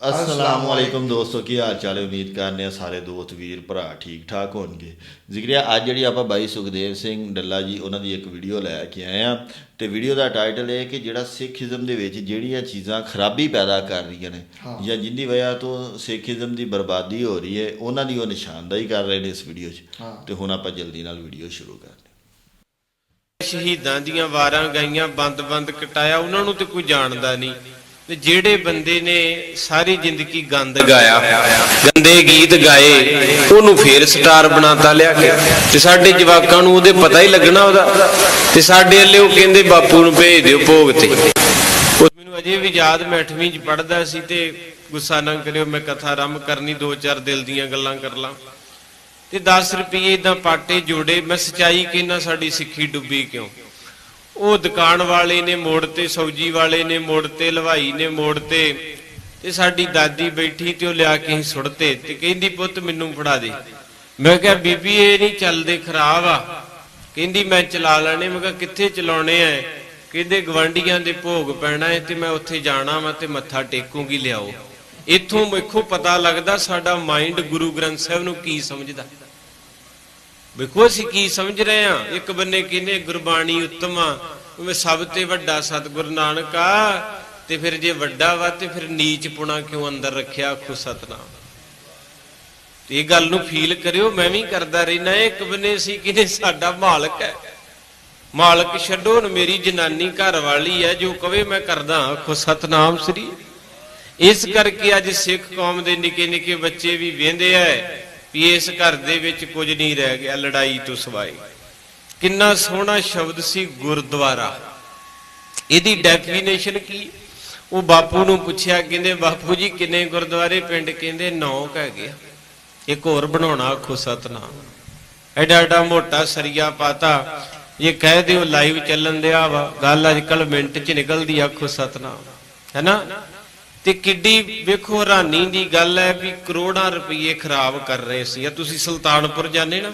ਅਸਲਾਮ ਵਾਲੇਕੁਮ ਦੋਸਤੋ ਕੀ ਹਾਲ ਚਾਲ ਹੈ ਉਮੀਦ ਕਰਨੇ ਆ ਸਾਰੇ ਦੋਸਤ ਵੀਰ ਭਰਾ ਠੀਕ ਠਾਕ ਹੋਣਗੇ ਜ਼ਿਕਰਿਆ ਅੱਜ ਜਿਹੜੀ ਆਪਾਂ ਬਾਈ ਸੁਖਦੇਵ ਸਿੰਘ ਡੱਲਾ ਜੀ ਉਹਨਾਂ ਦੀ ਇੱਕ ਵੀਡੀਓ ਲੈ ਕੇ ਆਏ ਆ ਤੇ ਵੀਡੀਓ ਦਾ ਟਾਈਟਲ ਇਹ ਕਿ ਜਿਹੜਾ ਸਿੱਖੀਜ਼ਮ ਦੇ ਵਿੱਚ ਜਿਹੜੀਆਂ ਚੀਜ਼ਾਂ ਖਰਾਬੀ ਪੈਦਾ ਕਰ ਰਹੀਆਂ ਨੇ ਜਾਂ ਜਿੰਦੀ ਵਜ੍ਹਾ ਤੋਂ ਸਿੱਖੀਜ਼ਮ ਦੀ ਬਰਬਾਦੀ ਹੋ ਰਹੀ ਹੈ ਉਹਨਾਂ ਦੀ ਉਹ ਨਿਸ਼ਾਨਦਾਹੀ ਕਰ ਰਹੇ ਨੇ ਇਸ ਵੀਡੀਓ 'ਚ ਤੇ ਹੁਣ ਆਪਾਂ ਜਲਦੀ ਨਾਲ ਵੀਡੀਓ ਸ਼ੁਰੂ ਕਰਦੇ ਹਾਂ। ਸ਼ਹੀਦਾਂ ਦੀਆਂ ਵਾਰਾਂ ਗਾਈਆਂ ਬੰਦ-ਬੰਦ ਕਟਾਇਆ ਉਹਨਾਂ ਨੂੰ ਤੇ ਕੋਈ ਜਾਣਦਾ ਨਹੀਂ ਤੇ ਜਿਹੜੇ ਬੰਦੇ ਨੇ ਸਾਰੀ ਜ਼ਿੰਦਗੀ ਗੰਦ ਗਾਇਆ ਗੰਦੇ ਗੀਤ ਗਾਏ, ਉਹਨੂੰ ਫੇਰ ਸਟਾਰ ਬਣਾਤਾ ਲਿਆ ਕੇ। ਤੇ ਸਾਡੇ ਜਵਾਕਾਂ ਨੂੰ ਉਹਦੇ ਪਤਾ ਹੀ ਲੱਗਣਾ ਉਹਦਾ। ਤੇ ਸਾਡੇ ਵੱਲੇ ਉਹ ਕਹਿੰਦੇ, ਬਾਪੂ ਨੂੰ ਭੇਜ ਦਿਓ ਭੋਗ ਤੇ। ਮੈਨੂੰ ਅਜੇ ਵੀ ਯਾਦ ਮੈਂ 8ਵੀਂ ਚ ਪੜਦਾ ਸੀ ਤੇ ਗੁੱਸਾ ਨਾ ਕਰਿਓ, ਮੈਂ ਕਥਾ ਆਰੰਭ ਕਰਨੀ, ਦੋ ਚਾਰ ਦਿਲ ਦੀਆਂ ਗੱਲਾਂ ਕਰ ਲਾਂ। ਤੇ 10 ਰੁਪਏ ਦਾ ਪਾਟੇ ਜੋੜੇ, ਮੈਂ ਸਚਾਈ ਕਹਿਣਾ ਸਾਡੀ ਸਿੱਖੀ ਡੁੱਬੀ ਕਿਉਂ? ਉਹ ਦੁਕਾਨ ਵਾਲੇ ਨੇ ਮੋੜ ਤੇ, ਸਬਜੀ ਵਾਲੇ ਨੇ ਮੋੜ ਤੇ, ਲਵਾਈ ਨੇ ਮੋੜ ਤੇ ਤੇ ਸਾਡੀ ਦਾਦੀ ਬੈਠੀ ਤੇ ਉਹ ਲਿਆ ਕੇ ਹੀ ਸੁੱਟਤੇ ਤੇ ਕਹਿੰਦੀ, ਪੁੱਤ ਮੈਨੂੰ ਫੜਾ ਦੇ। ਮੈਂ ਕਿਹਾ, ਬੀਬੀ, ਇਹ ਨਹੀਂ ਚੱਲਦੇ, ਖਰਾਬ ਆ। ਕਹਿੰਦੀ, ਮੈਂ ਚਲਾ ਲੈਣੇ। ਮੈਂ ਕਿਹਾ, ਕਿੱਥੇ ਚਲਾਉਣੇ ਆ ਕਹਿੰਦੇ ਗਵਾਂਡੀਆਂ ਦੇ ਭੋਗ ਪੈਣਾ ਹੈ ਤੇ ਮੈਂ ਉੱਥੇ ਜਾਣਾ ਵਾ ਤੇ ਮੱਥਾ ਟੇਕੂਗੀ, ਲਿਆਓ। ਇੱਥੋਂ ਵੇਖੋ ਪਤਾ ਲੱਗਦਾ ਸਾਡਾ ਮਾਈਂਡ ਗੁਰੂ ਗ੍ਰੰਥ ਸਾਹਿਬ ਨੂੰ ਕੀ ਸਮਝਦਾ। ਵੇਖੋ ਅਸੀਂ ਕੀ ਸਮਝ ਰਹੇ ਆ ਇੱਕ ਬੰਨੇ ਕਹਿੰਦੇ, ਗੁਰਬਾਣੀ ਉੱਤਮ ਉਹ ਸਭ ਤੇ ਵੱਡਾ ਸਤਿਗੁਰ ਨਾਨਕ ਆ। ਤੇ ਫਿਰ ਜੇ ਵੱਡਾ ਵਾ, ਤੇ ਫਿਰ ਨੀਚ ਪੁਣਾ ਕਿਉਂ ਅੰਦਰ ਰੱਖਿਆ? ਆਖੋ ਸਤਨਾਮ। ਇਹ ਗੱਲ ਨੂੰ ਫੀਲ ਕਰਿਓ, ਮੈਂ ਵੀ ਕਰਦਾ ਰਹਿਣਾ ਇੱਕ ਬੰਨੇ ਸੀ ਕਹਿੰਦੇ, ਸਾਡਾ ਮਾਲਕ ਹੈ। ਮਾਲਕ ਛੱਡੋ, ਹੁਣ ਮੇਰੀ ਜਨਾਨੀ ਘਰ ਵਾਲੀ ਹੈ। ਜੋ ਕਵੇ ਮੈਂ ਕਰਦਾ, ਆਖੋ ਸਤਨਾਮ ਸ੍ਰੀ। ਇਸ ਕਰਕੇ ਅੱਜ ਸਿੱਖ ਕੌਮ ਦੇ ਨਿੱਕੇ ਨਿੱਕੇ ਬੱਚੇ ਵੀ ਵੇਂਦੇ ਐ ਵੀ ਇਸ ਘਰ ਦੇ ਵਿੱਚ ਕੁਝ ਨਹੀਂ ਰਹਿ ਗਿਆ, ਲੜਾਈ ਤੋਂ ਸਿਵਾਏ। ਕਿੰਨਾ ਸੋਹਣਾ ਸ਼ਬਦ ਸੀ, ਗੁਰਦੁਆਰਾ। ਇਹਦੀ ਡੈਫੀਨੇਸ਼ਨ ਕੀ? ਉਹ ਬਾਪੂ ਨੂੰ ਪੁੱਛਿਆ, ਕਹਿੰਦੇ, ਬਾਪੂ ਜੀ, ਕਿੰਨੇ ਗੁਰਦੁਆਰੇ ਪਿੰਡ? ਕਹਿੰਦੇ 9 ਹੈਗੇ ਆ। ਇੱਕ ਹੋਰ ਬਣਾਉਣਾ, ਆਖੋ ਸਤਨਾਮ। ਐਡਾ ਐਡਾ ਮੋਟਾ ਸਰੀਆ ਪਾਤਾ। ਇਹ ਕਹਿ ਦਿਓ ਲਾਈਵ ਚੱਲਣ ਦਿਆ ਵਾ। ਗੱਲ ਅੱਜ ਕੱਲ ਮਿੰਟ ਚ ਨਿਕਲਦੀ, ਆਖੋ ਸਤਨਾਮ। ਹੈਨਾ ਤੇ ਕਿੱਡੀ ਵੇਖੋ ਹੈਰਾਨੀ ਦੀ ਗੱਲ ਹੈ ਵੀ ਕਰੋੜਾਂ ਰੁਪਏ ਖਰਾਬ ਕਰ ਰਹੇ ਸੀ। ਆ ਤੁਸੀਂ ਸੁਲਤਾਨਪੁਰ ਜਾਂਦੇ ਨਾ,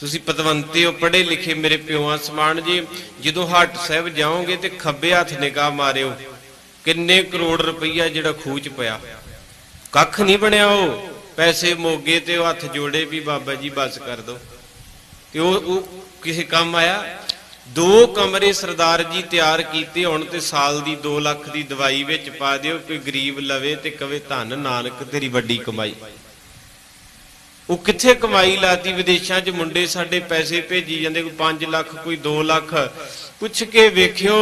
ਤੁਸੀਂ ਪਤਵੰਤੇ ਹੋ, ਪੜ੍ਹੇ ਲਿਖੇ ਮੇਰੇ ਪਿਓਾਂ ਸਮਾਨ ਜੀ, ਜਦੋਂ ਹੱਟ ਸਾਹਿਬ ਜਾਓਗੇ ਤੇ ਖੱਬੇ ਹੱਥ ਨਿਗਾਹ ਮਾਰਿਓ, ਕਿੰਨੇ ਕਰੋੜ ਰੁਪਈਆ ਜਿਹੜਾ ਖੂਚ ਪਿਆ। ਕੱਖ ਨਹੀਂ ਬਣਿਆ ਉਹ, ਪੈਸੇ ਮੋਗੇ ਤੇ ਉਹ ਹੱਥ ਜੋੜੇ ਵੀ ਬਾਬਾ ਜੀ ਬਸ ਕਰ ਦੋ। ਤੇ ਉਹ ਉਹ ਕਿਸੇ ਕੰਮ ਆਇਆ? ਦੋ ਕਮਰੇ ਸਰਦਾਰ ਜੀ ਤਿਆਰ ਕੀਤੇ ਹੁਣ ਤੇ ਸਾਲ ਦੀ 2 ਲੱਖ ਦੀ ਦਵਾਈ ਵਿੱਚ ਪਾ ਦਿਓ, ਕੋਈ ਗਰੀਬ ਲਵੇ ਤੇ ਕਵੇ, ਧੰਨ ਨਾਨਕ, ਤੇਰੀ ਵੱਡੀ ਕਮਾਈ। ਉਹ ਕਿੱਥੇ ਕਮਾਈ ਲਾਤੀ? ਵਿਦੇਸ਼ਾਂ 'ਚ ਮੁੰਡੇ ਸਾਡੇ ਪੈਸੇ ਭੇਜੀ ਜਾਂਦੇ, ਕੋਈ 5 ਲੱਖ, ਕੋਈ 2 ਲੱਖ। ਪੁੱਛ ਕੇ ਵੇਖਿਓ,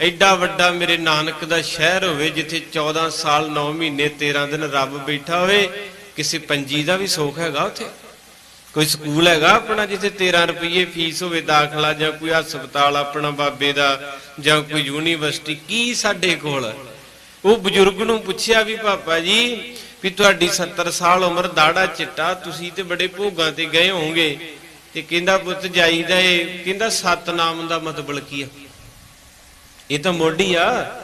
ਐਡਾ ਵੱਡਾ ਮੇਰੇ ਨਾਨਕ ਦਾ ਸ਼ਹਿਰ ਹੋਵੇ, ਜਿੱਥੇ 14 ਸਾਲ 9 ਮਹੀਨੇ 13 ਦਿਨ ਰੱਬ ਬੈਠਾ ਹੋਵੇ, ਕਿਸੇ ਪੰਜੀ ਦਾ ਵੀ ਸੁੱਖ ਹੈਗਾ ਉੱਥੇ? ਕੋਈ ਸਕੂਲ ਹੈਗਾ ਆਪਣਾ ਜਿੱਥੇ 13 ਰੁਪਏ ਫੀਸ ਹੋਵੇ ਦਾਖਲਾ ਜਾਂ ਕੋਈ ਹਸਪਤਾਲ ਆਪਣਾ ਬਾਬੇ ਦਾ ਜਾਂ ਕੋਈ ਯੂਨੀਵਰਸਿਟੀ, ਕੀ ਸਾਡੇ ਕੋਲ? ਉਹ ਬਜ਼ੁਰਗ ਨੂੰ ਪੁੱਛਿਆ ਵੀ ਪਾਪਾ ਜੀ ਵੀ ਤੁਹਾਡੀ 70 ਸਾਲ ਉਮਰ ਦਾੜਾ ਚਿੱਟਾ, ਤੁਸੀਂ ਤੇ ਬੜੇ ਭੋਗਾਂ ਤੇ ਗਏ ਹੋਵੋਗੇ। ਤੇ ਕਹਿੰਦਾ ਪੁੱਤ ਜਾਈਦਾ ਏ। ਕਹਿੰਦਾ ਸਤਨਾਮ ਦਾ ਮਤਲਬ ਕੀ ਆ? ਇਹ ਤਾਂ ਮੋਢੀ ਆ।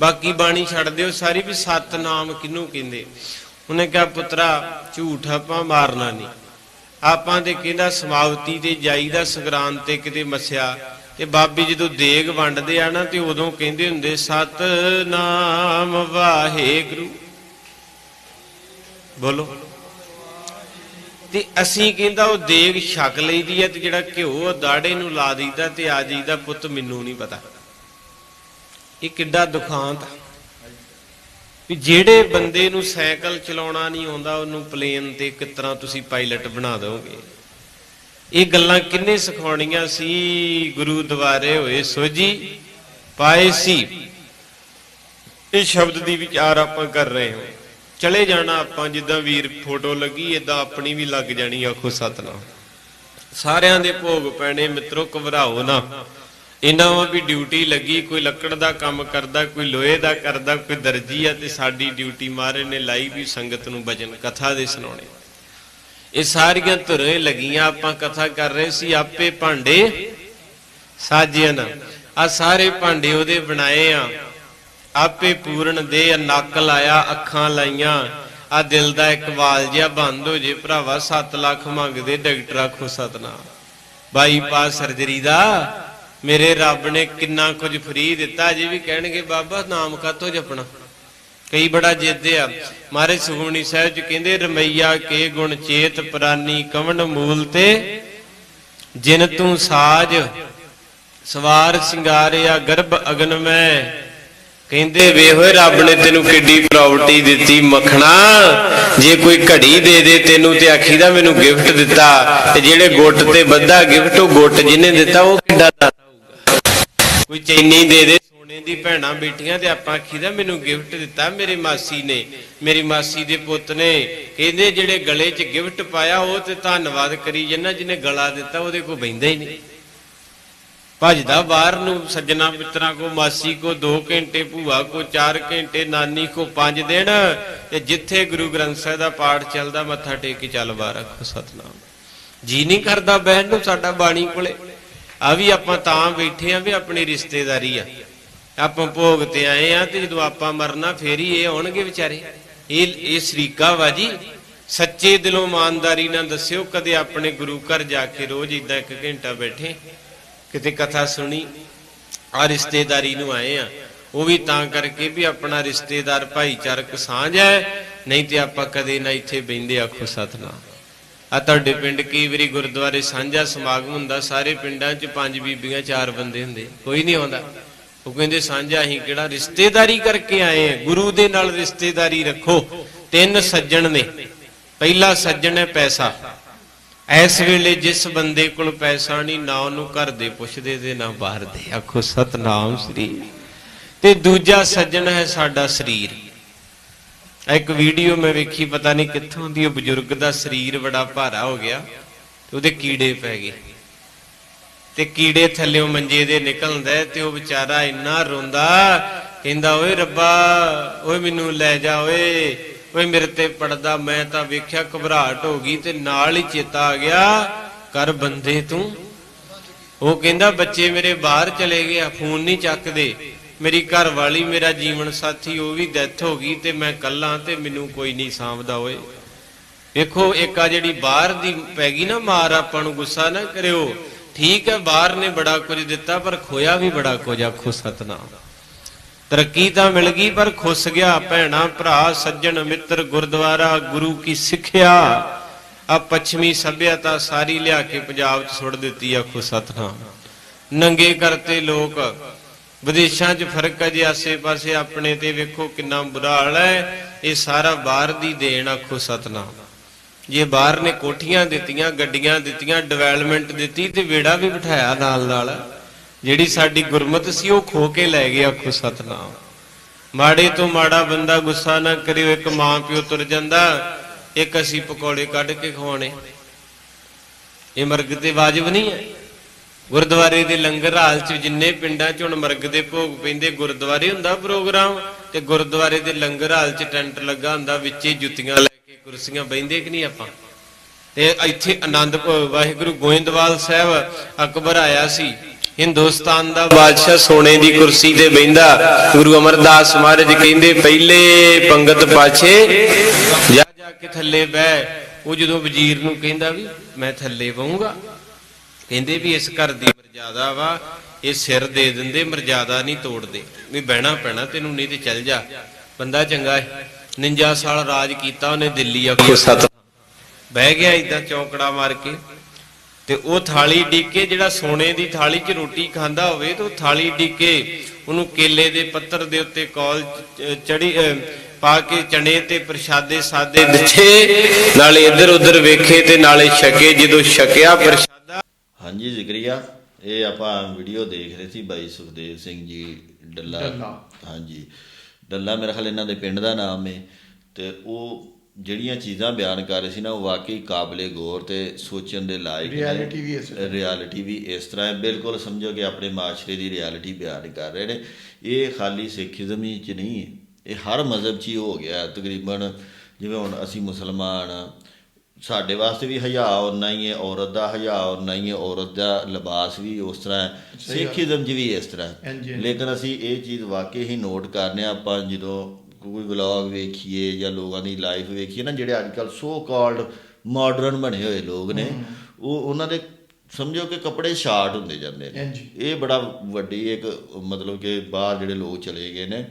ਬਾਕੀ ਬਾਣੀ ਛੱਡ ਦਿਓ ਸਾਰੀ ਵੀ ਸਤਨਾਮ ਕਿਹਨੂੰ ਕਹਿੰਦੇ? ਉਹਨੇ ਕਿਹਾ ਪੁੱਤਰਾ ਝੂਠ ਆਪਾਂ ਮਾਰਨਾ ਨਹੀਂ। ਆਪਾਂ ਤੇ ਕਹਿੰਦਾ ਸਮਾਪਤੀ ਤੇ ਜਾਈਦਾ ਸੰਗਰਾਂਦ ਤੇ ਕਿਤੇ ਮਸਿਆ। ਤੇ ਬਾਬੀ ਜਦੋਂ ਦੇਗ ਵੰਡਦੇ ਆ ਨਾ ਤੇ ਉਦੋਂ ਕਹਿੰਦੇ ਹੁੰਦੇ, ਸਤਨਾਮ ਵਾਹਿਗੁਰੂ। ਬੋਲੋ। ਤੇ ਅਸੀਂ ਕਹਿੰਦਾ ਉਹ ਦੇਗ ਛਕ ਲਈਦੀ ਹੈ ਤੇ ਜਿਹੜਾ ਘਿਓ ਦਾੜੇ ਨੂੰ ਲਾ ਦਈਦਾ ਤੇ ਆ ਜਾਈਦਾ ਪੁੱਤ, ਮੈਨੂੰ ਨਹੀਂ ਪਤਾ। ਇਹ ਕਿੱਡਾ ਦੁਖਾਂਤ ਆ। ਵੀ ਜਿਹੜੇ ਬੰਦੇ ਨੂੰ ਸਾਈਕਲ ਚਲਾਉਣਾ ਨਹੀਂ ਆਉਂਦਾ, ਉਹਨੂੰ ਪਲੇਨ ਤੇ ਕਿਸ ਤਰ੍ਹਾਂ ਤੁਸੀਂ ਪਾਇਲਟ ਬਣਾ ਦੋਗੇ ਇਹ ਗੱਲਾਂ ਕਿੰਨੇ ਸਿਖਾਉਣੀਆਂ ਸੀ? ਗੁਰੂ ਦੁਆਰੇ ਹੋਏ ਸੋਜੀ ਪਾਏ ਸੀ। ਇਹ ਸ਼ਬਦ ਦੀ ਵਿਚਾਰ ਆਪਾਂ ਕਰ ਰਹੇ ਹਾਂ। ਚਲੇ ਜਾਣਾ ਆਪਾਂ, ਜਿੱਦਾਂ ਵੀਰ ਫੋਟੋ ਲੱਗੀ ਇਦਾਂ ਆਪਣੀ ਵੀ ਲੱਗ ਜਾਣੀ ਆਖੋ ਸਤਨਾਮ। ਸਾਰਿਆਂ ਦੇ ਭੋਗ ਪੈਣੇ, ਮਿੱਤਰੋ, ਘਬਰਾਓ ਨਾ। ਇਹਨਾਂ ਵਾ ਵੀ ਡਿਊਟੀ ਲੱਗੀ, ਕੋਈ ਲੱਕੜ ਦਾ ਕੰਮ ਕਰਦਾ, ਕੋਈ ਲੋਹੇ ਦਾ ਕਰਦਾ, ਕੋਈ ਦਰਜੀ ਆ ਤੇ ਸਾਡੀ ਡਿਊਟੀ ਮਾਰੇ ਨੇ ਲਾਈ ਵੀ ਸੰਗਤ ਨੂੰ ਭਜਨ, ਕਥਾ ਦੇ ਸੁਣਾਉਣੇ। ਇਹ ਸਾਰੀਆਂ ਧੁਰੇ ਲੱਗੀਆਂ, ਆਪਾਂ ਕਥਾ ਕਰ ਰਹੇ ਸੀ, ਆਪੇ ਭਾਂਡੇ ਸਾਜਿਆਨ ਆ ਸਾਰੇ ਭਾਂਡੇ ਉਹਦੇ ਬਣਾਏ ਆ। ਆਪੇ ਪੂਰਨ ਦੇ ਨੱਕ ਲਾਇਆ, ਅੱਖਾਂ ਲਾਈਆਂ। ਆ ਦਿਲ ਦਾ ਇੱਕ ਵਾਲ ਜਿਹਾ ਬੰਦ ਹੋ ਜੇ ਭਰਾਵਾ 7 ਲੱਖ ਮੰਗਦੇ ਡਾਕਟਰ ਆਖੋ ਸਤਨਾਮ। ਬਾਈਪਾਸ ਸਰਜਰੀ ਦਾ ਮੇਰੇ ਰੱਬ ਨੇ ਕਿੰਨਾ ਕੁਝ ਫਰੀ ਦਿੱਤਾ, ਜੇ ਵੀ ਕਹਿਣਗੇ, ਬਾਬਾ ਨਾਮ ਕਾਤੋਂ ਜਪਣਾ? ਕਈ ਬੜਾ ਜਿੱਦੇ ਆ। ਮਾਰੇ ਸੁਖਮਨੀ ਸਾਹਿਬ ਚ ਕਹਿੰਦੇ, ਰਮਈਆ ਕੇ ਗੁਣ ਚੇਤ ਪ੍ਰਾਨੀ ਕਵਨ ਮੂਲ ਤੇ, ਜਿਨ ਤੂੰ ਸਾਜ ਸਵਾਰ ਸਿੰਗਾਰਿਆ ਗਰਭ ਅਗਨ ਮੈਂ। ਕਹਿੰਦੇ, ਵੇ ਹੋਏ ਰੱਬ ਨੇ ਤੈਨੂੰ ਕਿੱਡੀ ਪ੍ਰਾਪਰਟੀ ਦਿੱਤੀ, ਮੱਖਣਾ। ਜੇ ਕੋਈ ਘੜੀ ਦੇ ਦੇ ਤੈਨੂੰ ਤੇ ਆਖੀਦਾ, ਮੈਨੂੰ ਗਿਫਟ ਦਿੱਤਾ, ਤੇ ਜਿਹੜੇ ਗੁੱਟ ਤੇ ਬੱਧਾ ਗਿਫਟ, ਉਹ ਗੁੱਟ ਜਿਹਨੇ ਦਿੱਤਾ, ਉਹ ਕਿੱਡਾ ਕੋਈ ਚੈਨੀ ਦੇ ਦੇ ਸੋਨੇ ਦੀ ਭੈਣਾਂ ਬੇਟੀਆਂ ਤੇ ਆਪਾਂ ਆਖੀਦਾ, ਮੈਨੂੰ ਗਿਫਟ ਦਿੱਤਾ ਮੇਰੀ ਮਾਸੀ ਨੇ। ਮੇਰੀ ਮਾਸੀ ਦੇ ਪੁੱਤ ਨੇ। ਕਹਿੰਦੇ, ਜਿਹੜੇ ਗਲੇ 'ਚ ਗਿਫਟ ਪਾਇਆ, ਉਹ ਤੇ ਧੰਨਵਾਦ ਕਰੀ ਜੰਨਾ ਜਿਹਨੇ ਗਲਾ ਦਿੱਤਾ, ਉਹਦੇ ਕੋ ਬੈਂਦਾ ਹੀ ਨਹੀਂ। ਭਜਦਾ ਬਾਹਰ ਨੂੰ, ਸੱਜਣਾ ਮਿੱਤਰਾਂ ਕੋ ਮਾਸੀ ਕੋ 2 ਘੰਟੇ, ਭੂਆ ਕੋ 4 ਘੰਟੇ, ਨਾਨੀ ਕੋ 5 ਦਿਨ। ਤੇ ਜਿੱਥੇ ਗੁਰੂ ਗ੍ਰੰਥ ਸਾਹਿਬ ਦਾ ਪਾਠ ਚੱਲਦਾ, ਮੱਥਾ ਟੇਕ ਕੇ ਚੱਲ ਬਾਹਰ ਆਖੋ, ਸਤਨਾਮ। ਜੀ ਨਹੀਂ ਕਰਦਾ ਬਹਿਣ ਨੂੰ, ਸਾਡਾ ਬਾਣੀ ਕੋਲੇ। ਆ ਵੀ ਆਪਾਂ ਤਾਂ ਬੈਠੇ ਆ ਵੀ ਆਪਣੀ ਰਿਸ਼ਤੇਦਾਰੀ ਆ। ਆਪਾਂ ਭੋਗ ਤੇ ਆਏ ਆ ਤੇ ਜਦੋਂ ਆਪਾਂ ਮਰਨਾ ਫੇਰ ਹੀ ਇਹ ਆਉਣਗੇ ਵਿਚਾਰੇ। ਇਹ ਇਹ ਸਰੀਕਾ ਵਾ ਜੀ। ਸੱਚੇ ਦਿਲੋਂ ਇਮਾਨਦਾਰੀ ਨਾਲ ਦੱਸਿਓ, ਕਦੇ ਆਪਣੇ ਗੁਰੂ ਘਰ ਜਾ ਕੇ ਰੋਜ਼ ਇਦਾਂ ਇੱਕ ਘੰਟਾ ਬੈਠੇ, ਕਿਤੇ ਕਥਾ ਸੁਣੀ, ਆ ਰਿਸ਼ਤੇਦਾਰੀ ਨੂੰ ਆਏ ਆ। ਉਹ ਵੀ ਤਾਂ ਕਰਕੇ ਵੀ ਆਪਣਾ ਰਿਸ਼ਤੇਦਾਰ ਭਾਈਚਾਰਕ ਸਾਂਝ ਹੈ, ਨਹੀਂ ਤੇ ਆਪਾਂ ਕਦੇ ਨਾ ਇੱਥੇ ਬੈੰਦੇ ਆਖੋ ਸਤਨਾਮ। ਆ ਤੁਹਾਡੇ ਪਿੰਡ ਕਈ ਵਾਰੀ ਗੁਰਦੁਆਰੇ ਸਾਂਝਾ ਸਮਾਗਮ ਹੁੰਦਾ, ਸਾਰੇ ਪਿੰਡਾਂ 'ਚ ਪੰਜ ਬੀਬੀਆਂ, ਚਾਰ ਬੰਦੇ ਹੁੰਦੇ, ਕੋਈ ਨਹੀਂ ਆਉਂਦਾ। ਉਹ ਕਹਿੰਦੇ, ਸਾਂਝਾ ਅਸੀਂ ਕਿਹੜਾ ਰਿਸ਼ਤੇਦਾਰੀ ਕਰਕੇ ਆਏ ਆ ਗੁਰੂ ਦੇ ਨਾਲ ਰਿਸ਼ਤੇਦਾਰੀ ਰੱਖੋ। ਤਿੰਨ ਸੱਜਣ ਨੇ। ਪਹਿਲਾ ਸੱਜਣ ਹੈ ਪੈਸਾ। ਇਸ ਵੇਲੇ ਜਿਸ ਬੰਦੇ ਕੋਲ ਪੈਸਾ ਨਹੀਂ, ਨਾ ਉਹਨੂੰ ਘਰ ਦੇ ਪੁੱਛਦੇ ਤੇ ਨਾ ਬਾਹਰ ਦੇ। ਆਖੋ, ਸਤਨਾਮ ਸ੍ਰੀ ਤੇ ਦੂਜਾ ਸੱਜਣ ਹੈ ਸਾਡਾ ਸਰੀਰ। ਇੱਕ ਵੀਡੀਓ ਮੈਂ ਵੇਖੀ, ਪਤਾ ਨਹੀਂ ਕਿੱਥੋਂ ਦੀ, ਉਹ ਬਜ਼ੁਰਗ ਦਾ ਸਰੀਰ ਬੜਾ ਭਾਰਾ ਹੋ ਗਿਆ ਤੇ ਉਹਦੇ ਕੀੜੇ ਪੈ ਗਏ। ਤੇ ਕੀੜੇ ਥੱਲਿਓਂ ਮੰਜੇ ਦੇ ਨਿਕਲਦਾ ਹੈ ਤੇ ਉਹ ਵਿਚਾਰਾ ਇੰਨਾ ਰੋਂਦਾ, ਕਹਿੰਦਾ, ਓਏ ਰੱਬਾ, ਓਏ ਮੈਨੂੰ ਲੈ ਜਾ, ਓਏ ਓਏ ਮੇਰੇ ਤੇ ਪੜਦਾ, ਮੈਂ ਤਾਂ ਵੇਖਿਆ ਘਬਰਾਹਟ ਹੋ ਗਈ ਤੇ ਨਾਲ ਹੀ ਚੇਤਾ ਆ ਗਿਆ, ਕਰ ਬੰਦੇ ਤੂੰ? ਉਹ ਕਹਿੰਦਾ, ਬੱਚੇ ਮੇਰੇ ਬਾਹਰ ਚਲੇ ਗਏ ਆ, ਫੋਨ ਨਹੀਂ ਚੱਕਦੇ। ਮੇਰੀ ਘਰ ਵਾਲੀ ਮੇਰਾ ਜੀਵਨ ਸਾਥੀ, ਉਹ ਵੀ ਡੈਥ ਹੋ ਗਈ ਤੇ ਮੈਂ ਕੱਲਾ ਤੇ ਮੈਨੂੰ ਕੋਈ ਨਹੀਂ ਸਾਂਭਦਾ ਓਏ। ਵੇਖੋ, ਇੱਕ ਆ ਜਿਹੜੀ ਬਾਹਰ ਦੀ ਪੈ ਗਈ ਨਾ ਮਾਰ, ਆਪਾਂ ਨੂੰ ਗੁੱਸਾ ਨਾ ਕਰਿਓ। ਠੀਕ ਹੈ, ਬਾਹਰ ਨੇ ਬੜਾ ਕੁਝ ਦਿੱਤਾ, ਪਰ ਖੋਇਆ ਵੀ ਬੜਾ ਕੁਝ, ਆਖੋ ਸਤਨਾਮ। ਤਰੱਕੀ ਤਾਂ ਮਿਲ ਗਈ, ਪਰ ਖੁੱਸ ਗਿਆ ਭੈਣਾ, ਭਰਾ, ਸੱਜਣ, ਮਿੱਤਰ, ਗੁਰਦੁਆਰਾ, ਗੁਰੂ ਕੀ ਸਿੱਖਿਆ? ਆ ਪੱਛਮੀ ਸਭਿਅਤਾ ਸਾਰੀ ਲਿਆ ਕੇ ਪੰਜਾਬ 'ਚ ਸੁੱਟ ਦਿੱਤੀ, ਆਖੋ ਸਤਨਾਮ। ਨੰਗੇ ਕਰਤੇ ਲੋਕ ਵਿਦੇਸ਼ਾਂ 'ਚ ਫ਼ਰਕ ਹੈ ਜੇ, ਆਸੇ-ਪਾਸੇ ਆਪਣੇ ਤੇ ਵੇਖੋ ਕਿੰਨਾ ਬੁਰਾ ਹਾਲ ਹੈ। ਇਹ ਸਾਰਾ ਬਾਹਰ ਦੀ ਦੇਣ ਆਖੋ ਸਤਨਾਮ। ਜੇ ਬਾਹਰ ਨੇ ਕੋਠੀਆਂ ਦਿੱਤੀਆਂ, ਗੱਡੀਆਂ ਦਿੱਤੀਆਂ ਡਿਵੈਲਪਮੈਂਟ ਦਿੱਤੀ ਤੇ ਵੇੜਾ ਵੀ ਬਿਠਾਇਆ ਨਾਲ ਨਾਲ ਜਿਹੜੀ ਸਾਡੀ ਗੁਰਮਤ ਸੀ ਉਹ ਖੋ ਕੇ ਲੈ ਗਿਆ ਆਖੋ ਸਤਨਾਮ। ਮਾੜੇ ਤੋਂ ਮਾੜਾ ਬੰਦਾ ਗੁੱਸਾ ਨਾ ਕਰਿਓ, ਇੱਕ ਮਾਂ ਪਿਓ ਤੁਰ ਜਾਂਦਾ, ਇੱਕ ਅਸੀਂ ਪਕੌੜੇ ਕੱਢ ਕੇ ਖਵਾਉਣੇ। ਇਹ ਮਰਗ ਤੇ ਵਾਜਬ ਨਹੀਂ ਹੈ। ਗੁਰਦੁਆਰੇ ਦੇ ਲੰਗਰ ਹਾਲ ਚ ਜਿੰਨੇ ਪਿੰਡਾਂ ਚ ਹੁਣ ਮਰਗ ਦੇ ਭੋਗ ਪੈਂਦੇ, ਗੁਰਦੁਆਰੇ ਹੁੰਦਾ ਪ੍ਰੋਗਰਾਮ, ਤੇ ਗੁਰਦੁਆਰੇ ਦੇ ਲੰਗਰ ਹਾਲ ਚ ਟੈਂਟ ਲੱਗਾ ਹੁੰਦਾ, ਵਿੱਚੇ ਜੁੱਤੀਆਂ ਲੈ ਕੇ ਕੁਰਸੀਆਂ ਬੈੰਦੇ ਕਿ ਨਹੀਂ ਆਪਾਂ? ਤੇ ਇੱਥੇ ਆਨੰਦ ਵਾਹਿਗੁਰੂ ਗੋਇੰਦਵਾਲ ਸਾਹਿਬ ਅਕਬਰ ਆਇਆ ਸੀ, ਹਿੰਦੁਸਤਾਨ ਦਾ ਬਾਦਸ਼ਾਹ ਸੋਨੇ ਦੀ ਕੁਰਸੀ ਤੇ ਬੈੰਦਾ ਗੁਰੂ ਅਮਰਦਾਸ ਮਹਾਰਾਜ ਕਹਿੰਦੇ, ਪਹਿਲੇ ਪੰਗਤ ਪਾਛੇ, ਜਾ ਜਾ ਕੇ ਥੱਲੇ ਬਹਿ। ਉਹ ਜਦੋਂ ਵਜ਼ੀਰ ਨੂੰ ਕਹਿੰਦਾ ਵੀ, ਮੈਂ ਥੱਲੇ ਬਹੂੰਗਾ। ਕਹਿੰਦੇ ਵੀ ਇਸ ਘਰ ਦੀ ਮਰਜ਼ਾਦਾ ਵਾ, ਇਹ ਸਿਰ ਦੇ ਦਿੰਦੇ, ਮਰਜ਼ਾਦਾ ਨਹੀਂ ਤੋੜਦੇ। ਵੀ ਬਹਿਣਾ ਪੈਣਾ ਤੈਨੂੰ, ਨਹੀਂ ਤੇ ਚੱਲ ਜਾ। ਬੰਦਾ ਚੰਗਾ ਹੈ। 49 ਸਾਲ ਰਾਜ ਕੀਤਾ, ਉਹਨੇ ਦਿੱਲੀ ਆਖੋ ਸਤ ਬਹਿ ਗਿਆ ਇਦਾਂ ਚੌਕੜਾ ਮਾਰ ਕੇ। ਤੇ ਉਹ ਥਾਲੀ ਡੀਕੇ ਜਿਹੜਾ ਸੋਨੇ ਦੀ ਥਾਲੀ 'ਚ ਰੋਟੀ ਖਾਂਦਾ ਹੋਵੇ, ਤੇ ਉਹ ਥਾਲੀ ਡੀਕੇ ਉਹਨੂੰ ਕੇਲੇ ਦੇ ਪੱਤਰ ਦੇ ਉੱਤੇ ਕੌਲ ਚੜੀ ਪਾ ਕੇ ਚਣੇ ਤੇ ਪ੍ਰਸ਼ਾਦੇ ਸਾਦੇ ਦਿੱਤੇ। ਨਾਲੇ ਇੱਧਰ ਉੱਧਰ ਵੇਖੇ ਤੇ ਨਾਲੇ ਛਕੇ, ਜਦੋਂ ਛਕਿਆ ਪ੍ਰਸ਼ਾਦਾ ਹਾਂਜੀ ਜ਼ਿਕਰੀਆ ਇਹ ਆਪਾਂ ਵੀਡੀਓ ਦੇਖ ਰਹੇ ਸੀ ਬਾਈ ਸੁਖਦੇਵ ਸਿੰਘ ਜੀ ਡੱਲਾ। ਹਾਂਜੀ। ਡੱਲਾ ਮੇਰਾ ਖਿਆਲ ਇਹਨਾਂ ਦੇ ਪਿੰਡ ਦਾ ਨਾਮ ਹੈ ਤੇ ਉਹ ਜਿਹੜੀਆਂ ਚੀਜ਼ਾਂ ਬਿਆਨ ਕਰ ਰਹੇ ਸੀ ਨਾ ਉਹ ਵਾਕਈ ਕਾਬਲੇ ਗੌਰ ਤੇ ਸੋਚਣ ਦੇ ਲਾਇਕ Reality ਵੀ ਇਸ ਤਰ੍ਹਾਂ। ਰਿਐਲਿਟੀ ਵੀ ਇਸ ਤਰ੍ਹਾਂ ਹੈ। ਬਿਲਕੁਲ ਸਮਝੋ ਕਿ ਆਪਣੇ ਮਾਸ਼ਰੇ ਦੀ ਰਿਐਲਿਟੀ ਬਿਆਨ ਕਰ ਰਹੇ ਨੇ। ਇਹ ਖਾਲੀ ਸਿੱਖੀਜ਼ਮ ਹੀ ਚ ਨਹੀਂ ਇਹ ਹਰ ਮਜ਼ਹਬ 'ਚ ਹੀ ਹੋ ਗਿਆ। ਤਕਰੀਬਨ ਜਿਵੇਂ ਹੁਣ ਅਸੀਂ ਮੁਸਲਮਾਨ ਸਾਡੇ ਵਾਸਤੇ ਵੀ ਹਯਾ ਉਨਾ ਹੀ ਹੈ ਔਰਤ ਦਾ ਹਯਾ ਉਨਾ ਹੀ ਹੈ ਔਰਤ ਦਾ ਲਿਬਾਸ ਵੀ ਉਸ ਤਰ੍ਹਾਂ ਹੈ। ਸਿੱਖੀਜ਼ਮ 'ਚ ਵੀ ਇਸ ਤਰ੍ਹਾਂ। ਹਾਂਜੀ, ਹਾਂਜੀ। ਲੇਕਿਨ ਅਸੀਂ ਇਹ ਚੀਜ਼ ਵਾਕਈ ਹੀ ਨੋਟ ਕਰਨੇ ਆਪਾਂ ਜਦੋਂ ਕੋਈ ਵਲੌਗ ਵੇਖੀਏ ਜਾਂ ਲੋਕਾਂ ਦੀ ਲਾਈਫ ਵੇਖੀਏ ਨਾ ਜਿਹੜੇ ਅੱਜ ਕੱਲ ਸੋ ਕਾਲਡ ਮਾਡਰਨ ਬਣੇ ਹੋਏ ਲੋਕ ਨੇ ਉਹ ਉਹਨਾਂ ਦੇ ਸਮਝੋ ਕਿ ਕੱਪੜੇ ਸ਼ਾਰਟ ਹੁੰਦੇ ਜਾਂਦੇ ਨੇ ਹਾਂਜੀ। ਇਹ ਬੜਾ ਵੱਡੀ ਇੱਕ ਮਤਲਬ ਕਿ ਬਾਹਰ ਜਿਹੜੇ ਲੋਕ ਚਲੇ ਗਏ ਨੇ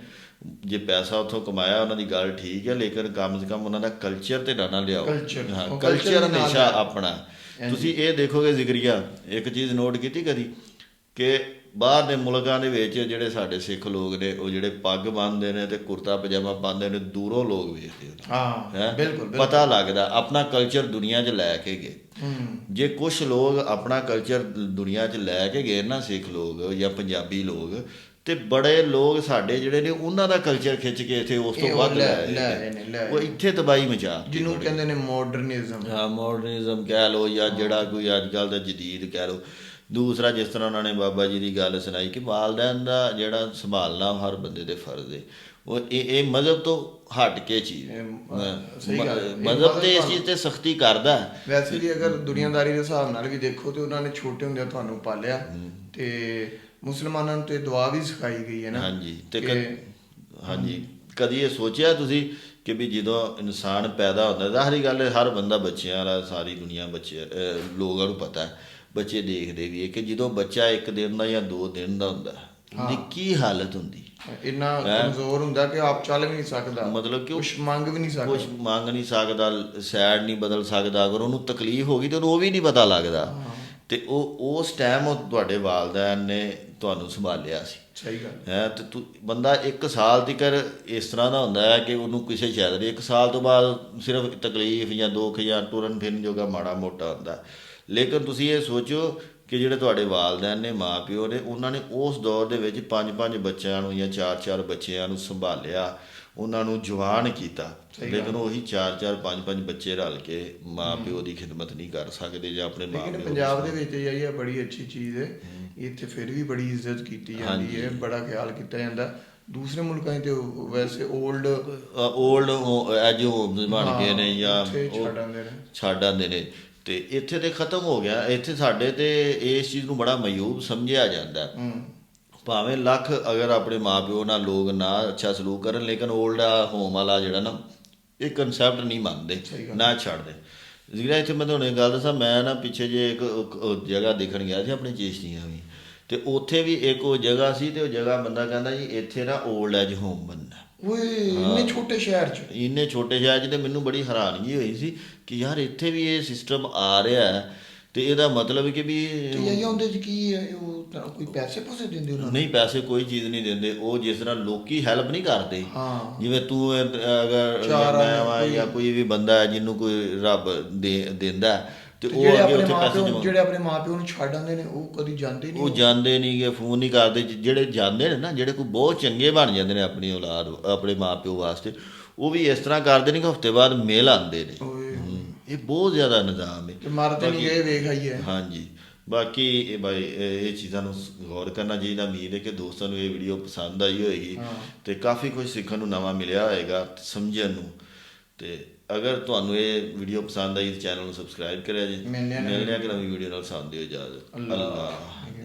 ਜੇ ਪੈਸਾ ਉੱਥੋਂ ਕਮਾਇਆ ਉਹਨਾਂ ਦੀ ਗੱਲ ਠੀਕ ਹੈ ਲੇਕਿਨ ਕਮ ਸੇ ਕਮ ਉਹਨਾਂ ਦਾ ਕਲਚਰ ਤੇ ਨਾ ਲਿਆਓ। ਹਾਂ ਕਲਚਰ ਹਮੇਸ਼ਾ। ਆਪਣਾ। ਤੁਸੀਂ ਇਹ ਦੇਖੋਗੇ ਜ਼ਿਕਰੀਆ ਇੱਕ ਚੀਜ਼ ਨੋਟ ਕੀਤੀ ਕਦੀ? ਕਿ ਬਾਹਰ ਦੇ ਮੁਲਕਾਂ ਦੇ ਵਿੱਚ ਜਿਹੜੇ ਸਾਡੇ ਸਿੱਖ ਲੋਕ ਨੇ ਉਹ ਜਿਹੜੇ ਪੱਗ ਬੰਨ੍ਹਦੇ ਨੇ ਤੇ ਕੁਰਤਾ ਪਜਾਮਾ ਪਾਉਂਦੇ ਨੇ ਦੂਰੋਂ ਲੋਕ ਵੇਖਦੇ ਨੇ। ਹਾਂ ਹੈਂ? ਬਿਲਕੁਲ ਪਤਾ ਲੱਗਦਾ ਆਪਣਾ ਕਲਚਰ ਦੁਨੀਆ 'ਚ ਲੈ ਕੇ ਗਏ। ਜੇ ਕੁਝ ਲੋਕ ਆਪਣਾ ਕਲਚਰ ਦੁਨੀਆ 'ਚ ਲੈ ਕੇ ਗਏ ਨਾ ਸਿੱਖ ਲੋਕ ਜਾਂ ਪੰਜਾਬੀ ਲੋਕ ਤੇ ਬੜੇ ਲੋਕ ਸਾਡੇ ਜਿਹੜੇ ਨੇ ਉਹਨਾਂ ਦਾ ਕਲਚਰ ਖਿੱਚ ਕੇ ਇੱਥੇ ਉਸ ਤੋਂ ਵੱਧ ਲੈ- ਉਹ। ਇੱਥੇ ਤਬਾਈ ਮਚਾ ਜਿਹਨੂੰ। ਕਹਿੰਦੇ ਨੇ ਮਾਡਰਨਿਜ਼ਮ ਹਾਂ ਮਾਡਰਨਿਜ਼ਮ ਕਹਿ ਲੋ ਜਾਂ ਜਿਹੜਾ ਕੋਈ ਅੱਜ ਕੱਲ ਦਾ ਜਦੀਦ ਕਹਿ ਲੋ ਦੂਸਰਾ ਜਿਸ ਤਰ੍ਹਾਂ ਉਹਨਾਂ ਨੇ ਬਾਬਾ ਜੀ ਦੀ ਗੱਲ ਸੁਣਾਈ ਕਿ ਵਾਲਦੈਨ ਦਾ ਜਿਹੜਾ ਸੰਭਾਲਣਾ ਹਰ ਬੰਦੇ ਦੇ ਫਰਜ਼ ਹੈ ਉਹ ਇਹ ਇਹ ਮਜ਼ਹਬ ਤੋਂ ਹਟ ਕੇ ਚੀਜ਼ ਮਜ਼ਹਬ ਤੇ ਇਸ ਚੀਜ਼ ਤੇ ਸਖਤੀ ਕਰਦਾ। ਵੈਸੇ ਵੀ ਅਗਰ ਦੁਨੀਆਦਾਰੀ ਦੇ ਹਿਸਾਬ ਨਾਲ ਵੀ ਦੇਖੋ ਤੇ ਉਹਨਾਂ ਨੇ ਛੋਟੇ ਹੁੰਦਿਆਂ ਤੁਹਾਨੂੰ ਪਾਲਿਆ ਤੇ ਮੁਸਲਮਾਨਾਂ ਨੂੰ ਤੇ ਦੁਆ ਵੀ ਸਿਖਾਈ ਗਈ ਹੈ ਨਾ ਹਾਂਜੀ ਤੇ ਹਾਂਜੀ। ਕਦੀ ਇਹ ਸੋਚਿਆ ਤੁਸੀਂ ਕਿ ਵੀ ਜਦੋਂ ਇਨਸਾਨ ਪੈਦਾ ਹੁੰਦਾ ਜ਼ਾਹਰੀ ਗੱਲ ਹਰ ਬੰਦਾ ਬੱਚਿਆਂ ਦਾ ਸਾਰੀ ਦੁਨੀਆ ਬੱਚੇ ਲੋਕਾਂ ਨੂੰ ਪਤਾ ਹੈ ਬੱਚੇ ਦੇਖਦੇ ਵੀ ਹੈ ਕਿ ਜਦੋਂ ਬੱਚਾ ਇੱਕ ਦਿਨ ਦਾ ਜਾਂ ਦੋ ਦਿਨ ਦਾ ਹੁੰਦਾ ਉਹਦੀ ਕੀ ਹਾਲਤ ਹੁੰਦੀ? ਇੰਨਾ ਕਮਜ਼ੋਰ ਹੁੰਦਾ ਕਿ ਆਪ ਚੱਲ ਵੀ ਨਹੀਂ ਸਕਦਾ ਮਤਲਬ ਕਿ ਕੁਝ ਮੰਗ ਵੀ ਨਹੀਂ ਕੁਝ ਸਕਦਾ। ਮੰਗ ਨਹੀਂ ਸਕਦਾ ਸੈਡ ਨਹੀਂ ਬਦਲ ਸਕਦਾ ਅਗਰ ਉਹਨੂੰ ਤਕਲੀਫ ਹੋ ਗਈ ਤੇ ਉਹਨੂੰ ਉਹ ਵੀ ਨਹੀਂ ਪਤਾ ਲੱਗਦਾ। ਤੇ ਉਹ ਉਸ ਟਾਈਮ ਉਹ ਤੁਹਾਡੇ ਵਾਲਦੈਨ ਨੇ ਤੁਹਾਨੂੰ ਸੰਭਾਲਿਆ ਸੀ। ਸਹੀ ਗੱਲ। ਹੈ ਤੇ ਤੂੰ ਬੰਦਾ 1 ਸਾਲ ਤੱਕ ਇਸ ਤਰ੍ਹਾਂ ਦਾ ਹੁੰਦਾ ਹੈ ਕਿ ਉਹਨੂੰ ਕਿਸੇ ਸ਼ਾਇਦ ਦੇ 1 ਸਾਲ ਤੋਂ ਬਾਅਦ ਸਿਰਫ ਤਕਲੀਫ ਜਾਂ ਦੁੱਖ ਜਾਂ ਟੁਰਨ ਫਿਰਨ ਜੋਗਾ ਮਾੜਾ ਮੋਟਾ ਹੁੰਦਾ ਲੇਕਿਨ ਤੁਸੀਂ ਇਹ ਸੋਚੋ ਕਿ ਜਿਹੜੇ ਤੁਹਾਡੇ ਵਾਲਦੈਨ ਨੇ ਮਾਪਿਓ ਨੇ ਉਹਨਾਂ ਨੇ ਉਸ ਦੌਰ ਦੇ ਵਿੱਚ ਪੰਜ ਪੰਜ ਬੱਚਿਆਂ ਨੂੰ ਜਾਂ ਚਾਰ ਚਾਰ ਬੱਚਿਆਂ ਨੂੰ ਸੰਭਾਲਿਆ। ਉਹਨਾਂ ਨੂੰ ਜਵਾਨ ਕੀਤਾ। ਲੇਕਿਨ ਉਹੀ ਚਾਰ ਚਾਰ ਪੰਜ ਪੰਜ ਬੱਚੇ ਰਲ ਕੇ ਮਾਪਿਓ ਦੀ ਖਿਦਮਤ ਨਹੀਂ ਕਰ ਸਕਦੇ ਜਾਂ ਆਪਣੇ ਲੇਕਿਨ ਮਾਪਿਓ ਪੰਜਾਬ ਦੇ ਵਿੱਚ ਇਹ ਹੈ ਬੜੀ ਅੱਛੀ ਚੀਜ਼ ਹੈ। ਇੱਥੇ ਫਿਰ ਵੀ ਬੜੀ ਇੱਜ਼ਤ ਕੀਤੀ ਜਾਂਦੀ ਹੈ ਬੜਾ ਖਿਆਲ ਕੀਤਾ ਜਾਂਦਾ। ਦੂਸਰੇ ਮੁਲਕਾਂ 'ਚ ਵੈਸੇ 올ਡ 올ਡ ਐਜ ਹੋਮਸ ਬਣ ਗਏ ਨੇ ਜਾਂ ਉੱਥੇ ਉਹ- ਛੱਡ ਆਉਂਦੇ ਨੇ। ਤੇ ਇੱਥੇ ਤੇ ਖਤਮ ਹੋ ਗਿਆ। ਇੱਥੇ ਸਾਡੇ ਤੇ ਇਸ ਚੀਜ਼ ਨੂੰ ਬੜਾ ਮਯੂਬ ਸਮਝਿਆ ਜਾਂਦਾ। ਭਾਵੇਂ ਲੱਖ ਅਗਰ ਆਪਣੇ ਮਾਪਿਓ ਨਾਲ ਲੋਕ ਨਾ ਅੱਛਾ ਸਲੂਕ ਕਰਨ ਲੇਕਿਨ 올ਡ ਹੋਮ ਵਾਲਾ ਜਿਹੜਾ ਨਾ ਇਹ ਕਨਸੈਪਟ ਨਹੀਂ ਮੰਨਦੇ। ਨਾ ਛੱਡਦੇ। ਜਿਹੜਾ ਇੱਥੇ ਮੈਂ ਤੁਹਾਨੂੰ ਇੱਕ ਗੱਲ ਦੱਸਾਂ ਮੈਂ ਨਾ ਪਿੱਛੇ ਜੇ ਇੱਕ ਜਗ੍ਹਾ ਦੇਖਣ ਗਿਆ ਸੀ ਆਪਣੇ ਚੇਸ਼ਤੀਆਂ ਵੀ। ਤੇ ਉੱਥੇ ਵੀ ਇੱਕ ਉਹ ਜਗ੍ਹਾ ਸੀ ਤੇ ਉਹ ਜਗ੍ਹਾ ਬੰਦਾ ਕਹਿੰਦਾ ਜੀ ਇੱਥੇ ਨਾ 올ਡ ਐਜ ਹੋਮ ਬਣਨਾ ਓਏ ਇੰਨੇ ਛੋਟੇ ਸ਼ਹਿਰ 'ਚ। ਇੰਨੇ ਛੋਟੇ ਸ਼ਹਿਰ 'ਚ ਤੇ ਮੈਨੂੰ ਬੜੀ ਹੈਰਾਨਗੀ ਹੋਈ ਸੀ ਕਿ ਯਾਰ ਇੱਥੇ ਵੀ ਇਹ ਸਿਸਟਮ ਆ ਰਿਹਾ ਹੈ। ਤੇ ਇਹਦਾ ਮਤਲਬ ਕਿ ਵੀ ਤੇ ਇਹ ਉਹਦੇ 'ਚ ਕੀ ਹੈ? ਉਹ ਤਾਂ ਕੋਈ ਪੈਸੇ ਪੂਸੇ ਦਿੰਦੇ ਉਹਨਾਂ ਨੂੰ? ਨਹੀਂ ਪੈਸੇ ਕੋਈ ਚੀਜ਼ ਨਹੀਂ ਦਿੰਦੇ। ਉਹ ਜਿਸ ਤਰ੍ਹਾਂ ਲੋਕੀ ਹੈਲਪ ਨਹੀਂ ਕਰਦੇ। ਜਿਵੇਂ ਤੂੰ ਅਗਰ ਮੈਂ ਵਾਂ ਜਾਂ ਕੋਈ ਵੀ ਬੰਦਾ ਹੈ ਜਿਹਨੂੰ ਕੋਈ ਰੱਬ ਦੇ ਦਿੰਦਾ ਤੇ ਉਹ ਅੱਗੇ ਉੱਥੇ ਪੈਸੇ ਜਮਾ ਜਿਹੜੇ ਆਪਣੇ ਮਾਪਿਓ ਨੂੰ ਛੱਡ ਆਉਂਦੇ ਨੇ ਉਹ ਕਦੀ ਜਾਂਦੇ ਨਹੀਂ ਉਹ ਜਾਂਦੇ ਨਹੀਂਗੇ ਫੋਨ ਨਹੀਂ ਕਰਦੇ। ਜਿਹੜੇ ਜਾਂਦੇ ਨੇ ਨਾ ਜਿਹੜੇ ਕੋਈ ਬਹੁਤ ਚੰਗੇ ਬਣ ਜਾਂਦੇ ਨੇ ਆਪਣੀ ਔਲਾਦ ਆਪਣੇ ਮਾਪਿਓ ਵਾਸਤੇ ਉਹ ਵੀ ਇਸ ਤਰ੍ਹਾਂ ਕਰਦੇ ਨੇ ਕਿ ਹਫ਼ਤੇ ਬਾਅਦ ਮੇਲ ਆਉਂਦੇ ਨੇ। ਇਹ ਬਹੁਤ ਜ਼ਿਆਦਾ ਨਿਜ਼ਾਮ ਹੈ। ਤੇ ਮਰਦੇ ਨਹੀਂ ਗਏ ਵੇਖ ਆਈਏ ਹਾਂਜੀ। ਬਾਕੀ ਇਹ ਭਾਈ ਇਹ ਚੀਜ਼ਾਂ ਨੂੰ ਗੌਰ ਕਰਨਾ ਚਾਹੀਦਾ। ਉਮੀਦ ਹੈ ਕਿ ਦੋਸਤਾਂ ਨੂੰ ਇਹ ਵੀਡੀਓ ਪਸੰਦ ਆਈ ਹੋਏਗੀ। ਤੇ ਕਾਫੀ ਕੁਝ ਸਿੱਖਣ ਨੂੰ ਨਵਾਂ ਮਿਲਿਆ ਹੋਏਗਾ ਸਮਝਣ ਨੂੰ। ਤੇ ਅਗਰ ਤੁਹਾਨੂੰ ਇਹ ਵੀਡੀਓ ਪਸੰਦ ਆਈ ਤਾਂ ਚੈਨਲ ਨੂੰ ਸਬਸਕ੍ਰਾਈਬ ਕਰਿਆ ਜੀ। ਮਿਲਦੇ ਹਾਂ। ਕਿ ਨਵੀਂ ਵੀਡੀਓ ਨਾਲ। ਸਾਥ ਦਿਓ ਇਜਾਜ਼ਤ। ਅੱਲਾਹ।